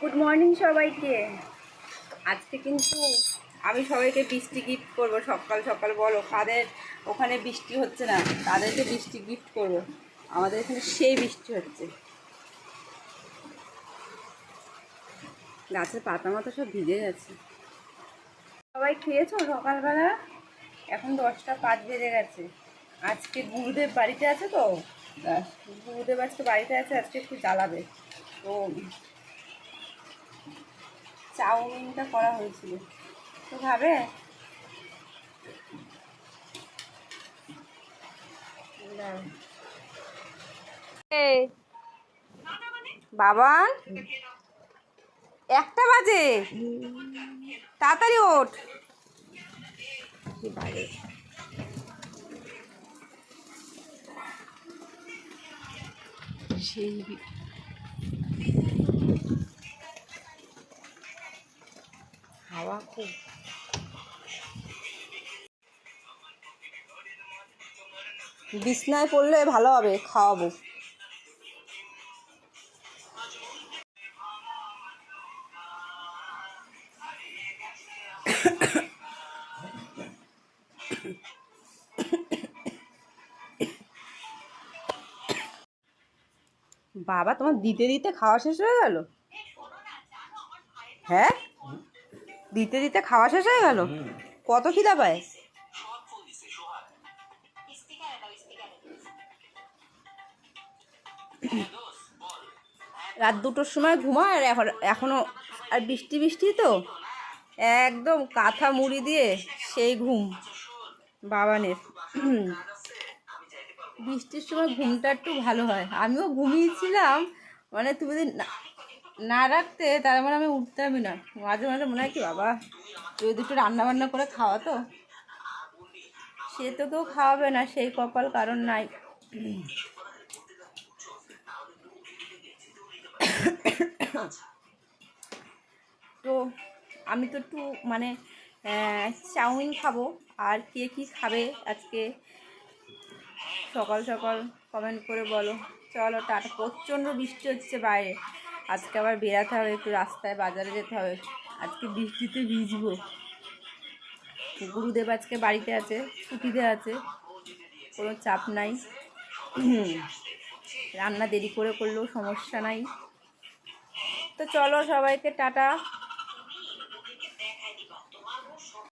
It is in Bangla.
গুড মর্নিং সবাইকে। আজকে কিন্তু আমি সবাইকে বৃষ্টি গিফট করব। সকাল সকাল বলো কাদের ওখানে বৃষ্টি হচ্ছে না তাদেরকে বৃষ্টি গিফট করব। আমাদের এখানে সেই বৃষ্টি হচ্ছে। গাছের পাতা মাথা সব ভিজে যাচ্ছে। সবাই খেয়েছো সকালবেলা? এখন দশটা পাঁচ বেজে গেছে। আজকে গুরুদেব বাড়িতে আছে তো? গুরুদেব আজকে বাড়িতে আছে আজকে একটু জ্বালাবে। তো চাউমিনটা করা হয়েছিল। তো খাবে। এই, বাবান একটা বাজে? তাড়াতাড়ি ওঠ। বাজে সেই হাওয়া খুব। বিছনায় পড়লে ভালো হবে, খাওয়াবো। বাবা, তোমার দিতে দিতে খাওয়া শেষ হয়ে গেল? হ্যাঁ? দিতে দিতে খাওয়া শেষ হয়ে গেল? কত খিদা পায়? রাত দুটোর সময় ঘুমায় আর এখন এখনও আর বৃষ্টি বৃষ্টি তো? একদম কাঁথা মুড়ি দিয়ে সেই ঘুম। বাবানের। বৃষ্টির সময় ঘুমটা একটু ভালো হয়। আমিও ঘুমিয়েছিলাম। মানে তুমি যদি না- রাখতে তার মানে আমি উঠতামই না। মাঝে মাঝে মনে হয় কি, বাবা তুই দুটো রান্না বান্না করে খাওয়া তো। সে তো কেউ খাওয়াবে না, সেই কপাল কারণ নাই। তো আমি তো একটু মানে চাউমিন খাব। আর কে কী খাবে আজকে? সকাল সকাল কমেন্ট করে বলো। চলো, টাটা। প্রচণ্ড বৃষ্টি হচ্ছে বাইরে। আজকে আবার বেরাতে হবে, একটু রাস্তায় বাজারে যেতে হবে। আজকে বৃষ্টিতে ভিজবো। গুরুদেব আজকে বাড়িতে আছে, ছুটিতে আছে, কোনো চাপ নাই। রান্না দেরি করে করলেও সমস্যা নাই। তো চলো সবাইকে টাটা।